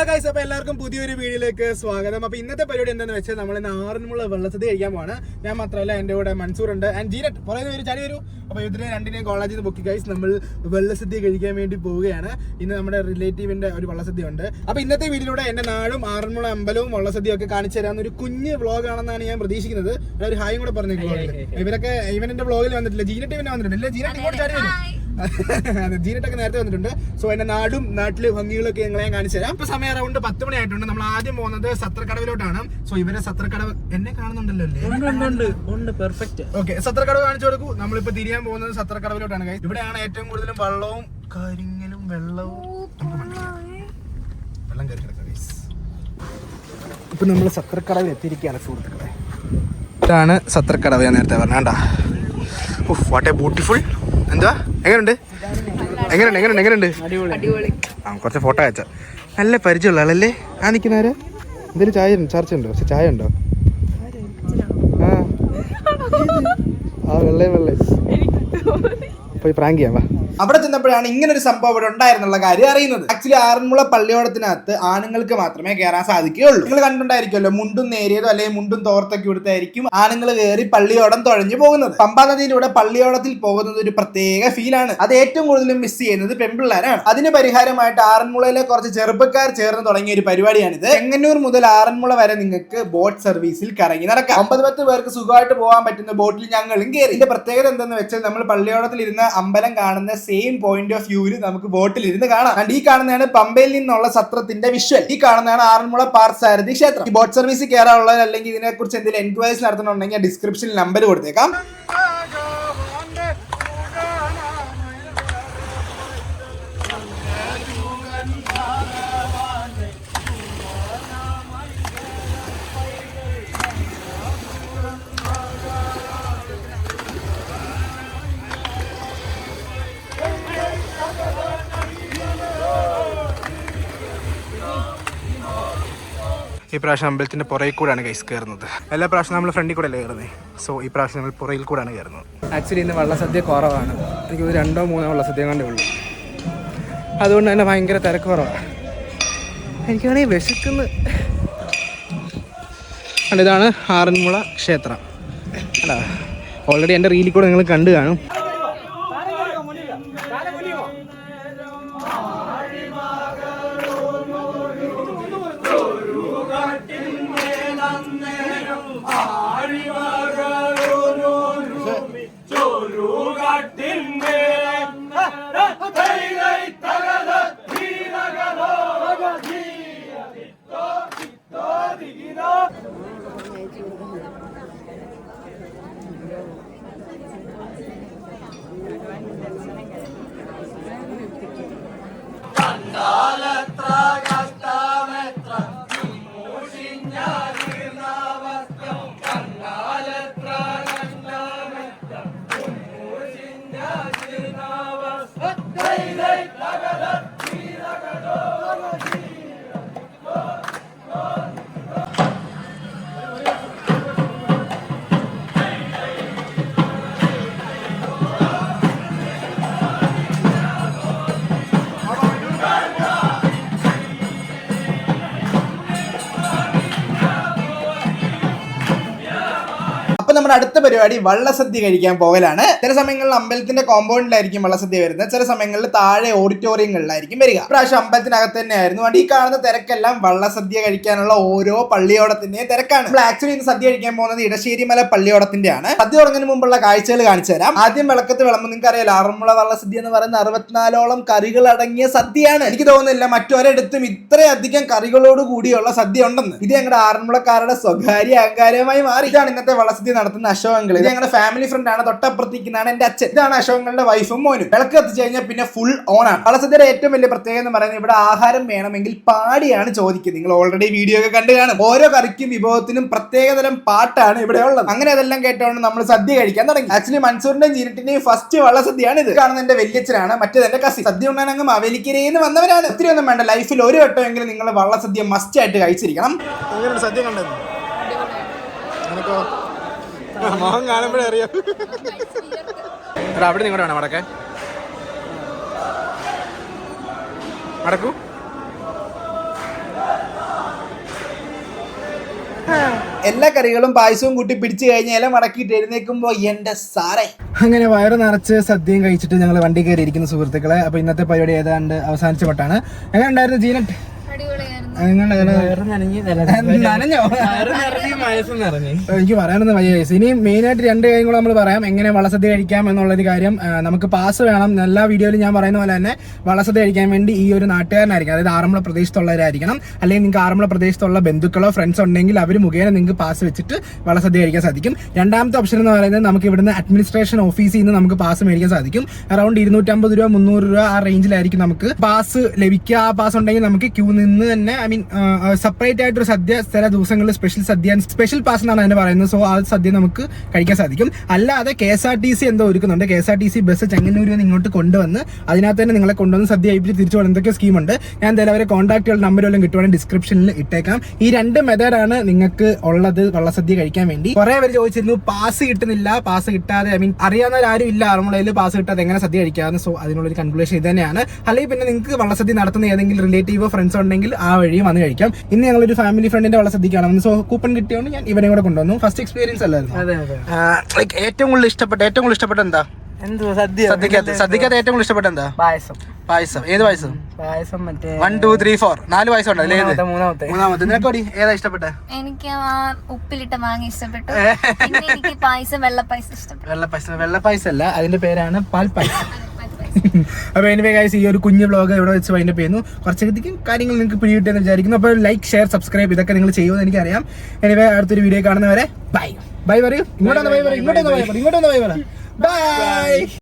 Hello guys അപ്പൊ എല്ലാവർക്കും പുതിയൊരു വീഡിയോയിലേക്ക് സ്വാഗതം. അപ്പൊ ഇന്നത്തെ പരിപാടി എന്താണെന്ന് വെച്ചാൽ നമ്മൾ ഇന്ന് ആറിനുള്ള വെള്ളസദ്യ കഴിക്കാൻ പോവാണ്. ഞാൻ മാത്രമല്ല എന്റെ കൂടെ മൻസൂർ ഉണ്ട്. ആൻഡ് ജീനറ്റ് പറയുന്ന പേര് ചാടി വരൂ. അപ്പൊ ഇതിനെ രണ്ടിനെയും കോളേജിൽ നിന്ന് ബുക്കി ഗൈസ് നമ്മൾ വെള്ളസദ്യ കഴിക്കാൻ വേണ്ടി പോവുകയാണ്. ഇന്ന് നമ്മുടെ റിലേറ്റീവിന്റെ ഒരു വെള്ളസദ്യ ഉണ്ട്. അപ്പൊ ഇന്നത്തെ വീഡിയോയിലൂടെ എന്റെ നാടും ആറന്മുള അമ്പലവും വെള്ളസദ്യയും ഒക്കെ കാണിച്ചു തരാവുന്ന ഒരു കുഞ്ഞ് വ്ളോഗ് ആണെന്നാണ് ഞാൻ പ്രതീക്ഷിക്കുന്നത്. ഒരു ഹായും കൂടെ പറഞ്ഞേക്കുള്ളൂ ഇവരൊക്കെ ഇവൻ എന്റെ വ്ളോഗിൽ വന്നിട്ടില്ല. ജീനറ്റ് ഇവനെ വന്നിട്ടുണ്ട് ഇല്ല? ജീനറ്റ് ഇങ്ങോട്ട് ചാടി വരും. അതെ ജീനറ്റൊക്കെ നേരത്തെ വന്നിട്ടുണ്ട്. സോ എന്റെ നാടും നാട്ടിൽ ഭംഗികളൊക്കെ ഞങ്ങളെ ഞാൻ കാണിച്ചു തരാം. ഇപ്പൊ സമയം അറൗണ്ട് പത്ത് മണി ആയിട്ടുണ്ട് നമ്മൾ ആദ്യം പോകുന്നത് സത്രക്കടവിലോട്ടാണ്. സോ ഇവരെ സത്രക്കടവ് എന്നെ കാണുന്നുണ്ടല്ലോ അല്ലേ? പെർഫെക്റ്റ് ഓക്കെ സത്രക്കടവ് കാണിച്ചു കൊടുക്കൂ. നമ്മളിപ്പോ തിരിയാൻ പോകുന്നത് സത്രക്കടവിലോട്ടാണ് കൈ ഇവിടെയാണ് ഏറ്റവും കൂടുതലും വെള്ളവും കരിങ്ങലും വെള്ളവും. വെള്ളം കയറി കിടക്കുക ഇപ്പൊ നമ്മൾ സത്രക്കടവിൽ എത്തിയിരിക്കുകയാണ് സുഹൃത്തുക്കളെ. ഇതാണ് സത്രക്കടവ് ഞാൻ നേരത്തെ പറഞ്ഞാണ്ടാ വാട്ട് എ ബ്യൂട്ടിഫുൾ എന്താ എങ്ങനെയുണ്ട് എങ്ങനെയുണ്ട് എങ്ങനെയുണ്ട് എങ്ങനെയുണ്ട് ആ കുറച്ച് ഫോട്ടോ അയച്ച. നല്ല പരിചയമുള്ള ആളല്ലേ? ആ നിൽക്കുന്നവര് എന്തെങ്കിലും ചായ ചർച്ച ഉണ്ടോ പക്ഷെ ചായ ഉണ്ടോ? ആ. ആ വെള്ളേ വെള്ളേ പോയി പ്രാങ്ക് ചെയ്യാം വാ. അവിടെ ചെന്നപ്പോഴാണ് ഇങ്ങനെ ഒരു സംഭവം അവിടെ ഉണ്ടായിരുന്നുള്ള കാര്യം അറിയുന്നത്. ആക്ച്വലി ആറന്മുള പള്ളിയോടത്തിനകത്ത് ആണുങ്ങൾക്ക് മാത്രമേ കയറാൻ സാധിക്കുകയുള്ളൂ. നിങ്ങൾ കണ്ടിട്ടുണ്ടായിരിക്കുമല്ലോ മുണ്ടും നേരിയതോ അല്ലെങ്കിൽ മുണ്ടും തോർത്തൊക്കെ ഇടുത്തായിരിക്കും ആണുങ്ങൾ കയറി പള്ളിയോടം തുഴഞ്ഞു പോകുന്നത്. പമ്പാ നദിയിലൂടെ പള്ളിയോടത്തിൽ പോകുന്നത് ഒരു പ്രത്യേക ഫീലാണ് അത് ഏറ്റവും കൂടുതലും മിസ് ചെയ്യുന്നത് പെൺപിള്ളേരാണ്. അതിന് പരിഹാരമായിട്ട് ആറന്മുളയിലെ കുറച്ച് ചെറുപ്പക്കാർ ചേർന്ന് തുടങ്ങിയ ഒരു പരിപാടിയാണിത്. ചെങ്ങന്നൂർ മുതൽ ആറന്മുള വരെ നിങ്ങൾക്ക് ബോട്ട് സർവീസിൽ കറങ്ങി നടക്കാം. ഒമ്പത് പത്ത് പേർക്ക് സുഖമായിട്ട് പോകാൻ പറ്റുന്ന ബോട്ടിൽ ഞങ്ങളും കയറി ഇതിന്റെ പ്രത്യേകത എന്തെന്ന് വെച്ചാൽ നമ്മൾ പള്ളിയോടത്തിൽ ഇരുന്ന് അമ്പലം കാണുന്ന സെയിം പോയിന്റ് ഓഫ് വ്യൂവിൽ നമുക്ക് ബോട്ടിൽ ഇരുന്ന് കാണാം. ആൻഡ് ഈ കാണുന്നതാണ് പമ്പയിൽ നിന്നുള്ള സത്രത്തിന്റെ വിഷ്വൽ ഈ കാണുന്നതാണ് ആറന്മുള പാർസാരഥി സാരഥി ക്ഷേത്രം. ഈ ബോട്ട് സർവീസ് കയറാനുള്ളത് അല്ലെങ്കിൽ ഇതിനെക്കുറിച്ച് എന്തെങ്കിലും എൻക്വയറീസ് നടത്തണമെന്നുണ്ടെങ്കിൽ ഡിസ്ക്രിപ്ഷനിൽ നമ്പർ കൊടുത്തേക്കാം. ഈ പ്രാവശ്യം അമ്പലത്തിന്റെ പുറകിൽ കൂടെയാണ് ഗൈസ് കയറുന്നത്. എല്ലാ പ്രാവശ്യം നമ്മൾ ഫ്രണ്ടിൽ കൂടെ അല്ലേ കയറുന്നത് സോ ഈ പ്രാവശ്യം നമ്മൾ പുറകിൽ കൂടെയാണ് കയറുന്നത്. ആക്ച്വലി ഇന്ന് വള്ളസദ്യ കുറവാണ്. എനിക്ക് ഒരു രണ്ടോ മൂന്നോ വള്ളസദ്യ കണ്ടേ ഉള്ളൂ. അതുകൊണ്ട് തന്നെ ഭയങ്കര തിരക്ക് കുറവാണ് എനിക്കാണെങ്കിൽ വിശക്കുന്നു. അല്ല ഇതാണ് ആറന്മുള ക്ഷേത്രം. അല്ല ഓൾറെഡി എന്റെ റീലിൽ കൂടെ നിങ്ങൾ കണ്ടു കാണും. Anne നമ്മുടെ അടുത്ത പരിപാടി വള്ളസദ്യ കഴിക്കാൻ പോകലാണ്. ചില സമയങ്ങളിൽ അമ്പലത്തിന്റെ കോമ്പൗണ്ടിലായിരിക്കും വള്ളസദ്യ വരുന്നത്. ചില സമയങ്ങളിൽ താഴെ ഓഡിറ്റോറിയങ്ങളിലായിരിക്കും വരിക. പ്രാവശ്യം അമ്പലത്തിനകത്ത് തന്നെയായിരുന്നു. അതുകൊണ്ട് ഈ കാണുന്ന തിരക്കെല്ലാം വള്ളസദ്യ കഴിക്കാനുള്ള ഓരോ പള്ളിയോടത്തിന്റെ തിരക്കാണ്. നമ്മൾ ആക്ച്വലി ഇന്ന് സദ്യ കഴിക്കാൻ പോകുന്നത് ഇടശ്ശേരിമല പള്ളിയോടത്തിന്റെ ആണ് സദ്യ തുടങ്ങുന്നതിന് മുമ്പുള്ള കാഴ്ചകൾ കാണിച്ചു തരാം. ആദ്യം വിളക്കത്ത് വിളമ്പ്. നിങ്ങൾക്ക് അറിയാലോ ആറന്മുള വള്ളസദ്യ എന്ന് പറയുന്ന അറുപത്തിനാലോളം കറികൾ അടങ്ങിയ സദ്യയാണ്. എനിക്ക് തോന്നുന്നില്ല മറ്റൊരിടത്തും ഇത്രയധികം കറികളോട് കൂടിയുള്ള സദ്യ ഉണ്ടെന്ന്. ഇത് ഞങ്ങളുടെ ആറന്മുളക്കാരുടെ സ്വകാര്യ അഹങ്കാരമായി മാറി. ഇതാണ് ഇന്നത്തെ വള്ളസദ്യ നടത്തുന്ന അശോകങ്ങൾ. ഇത് ഞങ്ങളുടെ ഫാമിലി ഫ്രണ്ട് ആണ്. തൊട്ടപ്പുറത്തിരിക്കുന്നതാണ് എന്റെ അച്ഛൻ. ഇതാണ് അശോകങ്ങളുടെ വൈഫും മോനും. വിളക്ക് കത്തിച്ചു കഴിഞ്ഞാൽ പിന്നെ ഫുൾ ഓൺ ആണ്. വള്ളസദ്യയുടെ ഏറ്റവും വലിയ പ്രത്യേകത എന്ന് പറയുന്നത് ഇവിടെ ആഹാരം വേണമെങ്കിൽ പാടിയാണ് ചോദിക്കുന്നത്. നിങ്ങൾ ഓൾറെഡി വീഡിയോ ഒക്കെ കണ്ടു കാണും. ഓരോ കറിക്കും വിഭവത്തിനും പ്രത്യേകതരം പാട്ടാണ് ഇവിടെ ഉള്ളത്. അങ്ങനെ അതെല്ലാം കേട്ടോണ്ട് നമ്മൾ സദ്യ കഴിക്കാൻ തുടങ്ങി. ആക്ച്വലി മൻസൂറിന്റെയും ജീരട്ടിന്റെയും ഫസ്റ്റ് വള്ളസദ്യയാണ് ഇത്. കാണുന്ന എന്റെ വലിയച്ഛനാണ്. മറ്റേത് എന്റെ കസി സദ്യ ഉണ്ടാൻ അങ്ങ് മാവേലിക്കരയിൽ വന്നവരാണ്. ഒത്തിരി ഒന്നും വേണ്ട. ലൈഫിൽ ഒരു വട്ടമെങ്കിലും നിങ്ങൾ വള്ളസദ്യ മസ്റ്റ് ആയിട്ട് കഴിച്ചിരിക്കണം. സദ്യ കണ്ടത്? മോഹം കാണുമ്പോഴേ അറിയാം. അവിടെ നിങ്ങൾ വേണം മടക്കേ മടക്കൂ. എല്ലാ കറികളും പായസവും കൂട്ടി പിടിച്ചു കഴിഞ്ഞ് ഇല മടക്കിയിട്ട് എഴുന്നേക്കുമ്പോ എന്റെ സാറേ. അങ്ങനെ വയറ് നിറച്ച് സദ്യയും കഴിച്ചിട്ട് ഞങ്ങൾ വണ്ടി കയറി ഇരിക്കുന്ന സുഹൃത്തുക്കളെ. അപ്പോൾ ഇന്നത്തെ പരിപാടി ഏതാണ്ട് അവസാനിച്ച പട്ടാണ് എങ്ങനെ ഉണ്ടായിരുന്നു ജീനട്ട്? എനിക്ക് പറയാനൊന്നും വയ്യ guys. ഇനി മെയിൻ ആയിട്ട് രണ്ട് കാര്യം കൂടെ നമ്മൾ പറയാം. എങ്ങനെ വളസദ്യ കഴിക്കാം എന്നുള്ളൊരു കാര്യം ആ, നമുക്ക് പാസ് വേണം. എല്ലാ വീഡിയോയിലും ഞാൻ പറയുന്ന പോലെ തന്നെ വളസദ്യ കഴിക്കാൻ വേണ്ടി ഈ ഒരു നാട്ടുകാരനായിരിക്കും അതായത് ആറന്മുള പ്രദേശത്തുള്ളവരായിരിക്കണം. അല്ലെങ്കിൽ നിങ്ങൾക്ക് ആറന്മുള പ്രദേശത്തുള്ള ബന്ധുക്കളോ ഫ്രണ്ട്സ് ഉണ്ടെങ്കിൽ അവർ മുഖേന നിങ്ങൾക്ക് പാസ് വെച്ചിട്ട് വളസദ്യ കഴിക്കാൻ സാധിക്കും. രണ്ടാമത്തെ ഓപ്ഷൻ എന്ന് പറയുന്നത് നമുക്ക് ഇവിടുന്ന് അഡ്മിനിസ്ട്രേഷൻ ഓഫീസിൽ നിന്ന് നമുക്ക് പാസ് മേടിക്കാൻ സാധിക്കും. അറൌണ്ട് ഇരുന്നൂറ്റമ്പത് രൂപ മുന്നൂറ് രൂപ ആ റേഞ്ചിലായിരിക്കും നമുക്ക് പാസ് ലഭിക്കുക. ആ പാസ് ഉണ്ടെങ്കിൽ നമുക്ക് ക്യൂ നിന്ന് തന്നെ മീൻ സെപ്പറേറ്റ് ആയിട്ടൊരു സദ്യ ചില ദിവസങ്ങളിൽ സ്പെഷ്യൽ സദ്യ സ്പെഷ്യൽ പാസ് എന്നാണ് അതിന് പറയുന്നത്. സോ ആ സദ്യ നമുക്ക് കഴിക്കാൻ സാധിക്കും. അല്ലാതെ K S R T C എന്തോ ഒരുക്കുന്നുണ്ട്. K S R T C bus ചെങ്ങന്നൂരിൽ നിന്ന് ഇങ്ങോട്ട് കൊണ്ടുവന്ന് അതിനകത്ത് തന്നെ നിങ്ങളെ കൊണ്ടുവന്ന് സദ്യ കഴിപ്പിച്ച് തിരിച്ചു പോകുന്ന എന്തൊക്കെ സ്കീമുണ്ട് ഞാൻ എന്തായാലും അവരെ കോൺടാക്റ്റുകൾ നമ്പർ വല്ലതും കിട്ടുവാണെങ്കിൽ ഡിസ്ക്രിപ്ഷനിൽ ഇട്ടേക്കാം. ഈ രണ്ട് മെത്തേഡാണ് നിങ്ങൾക്ക് ഉള്ളത് വള്ളസദ്യ കഴിക്കാൻ വേണ്ടി. കുറെ പേര് ചോദിച്ചിരുന്നു പാസ് കിട്ടുന്നില്ല. പാസ് കിട്ടാതെ ഐ മീൻ അറിയാവുന്നവരാരും ഇല്ല. ആറന്മുളയിൽ പാസ് കിട്ടാതെ എങ്ങനെ സദ്യ കഴിക്കാമെന്ന്. സോ അതിനുള്ളൊരു കൺക്ലൂഷൻ ഇത് തന്നെയാണ്. അല്ലെങ്കിൽ പിന്നെ നിങ്ങൾക്ക് വള്ളസദ്യ നടത്തുന്ന ഏതെങ്കിലും റിലേറ്റീവോ ഫ്രണ്ട്സ് ഉണ്ടെങ്കിൽ ആ വഴിയും വന്ന് കഴിക്കാം. ഇന്ന് ഞങ്ങൾ ഒരു ഫാമിലി ഫ്രണ്ടിന്റെ വളരെ ശ്രദ്ധിക്കുകയാണ്. സോ കൂപ്പൺ കിട്ടിയോണ്ട് ഞാൻ ഇവരെ കൂടെ കൊണ്ടുവന്നു. ഫസ്റ്റ് എക്സ്പീരിയൻസ് അല്ലായിരുന്നു. അതെ അതെ. ലൈക്ക് ഏറ്റവും കൂടുതൽ ഇഷ്ടപ്പെട്ട ഏറ്റവും കൂടുതൽ ഇഷ്ടപ്പെട്ട എന്താ? എന്തോ സദ്യ? സദ്യക്കകത്ത്. സദ്യക്കകത്ത് ഏറ്റവും കൂടുതൽ ഇഷ്ടപ്പെട്ട എന്താ? പായസം. പായസം. ഏത് പായസം? പായസം മറ്റേ വൺ ടു ത്രീ ഫോർ നാല് പായസം ഉണ്ടല്ലേ മൂന്നാമത്തെ മൂന്നാമത്തെ. നിനക്കോടി ഏതാ ഇഷ്ടപ്പെട്ട? എനിക്ക് ഉപ്പിലിട്ട മാങ്ങ ഇഷ്ടപ്പെട്ടു. എനിക്ക് പായസം വെള്ളപ്പായസം ഇഷ്ടപ്പെട്ടു. വെള്ളപ്പായസം. വെള്ളപ്പായസം അല്ല അതിന്റെ പേരാണ് പാൽപ്പായസം. അപ്പൊ എനിവേ ഗൈസ് ഈ ഒരു കുഞ്ഞു ബ്ലോഗ് ഇവിടെ വെച്ച് വൈൻഡപ്പ് ചെയ്യുന്നു. കുറച്ചധികം കാര്യങ്ങൾ നിങ്ങൾക്ക് പിടികിട്ടെന്ന് വിചാരിക്കുന്നു. അപ്പോൾ ലൈക്ക് ഷെയർ സബ്സ്ക്രൈബ് ഇതൊക്കെ നിങ്ങൾ ചെയ്യുമെന്ന് എനിക്കറിയാം. എനിവേ അടുത്തൊരു വീഡിയോ കാണുന്നവരെ ബൈ ബൈ പറയൂ. ഇങ്ങോട്ടൊന്ന് ബൈ പറയൂ. ഇങ്ങോട്ടൊന്ന് ബൈ പറയൂ. ഇങ്ങോട്ടൊന്ന് ബൈ പറ ബൈ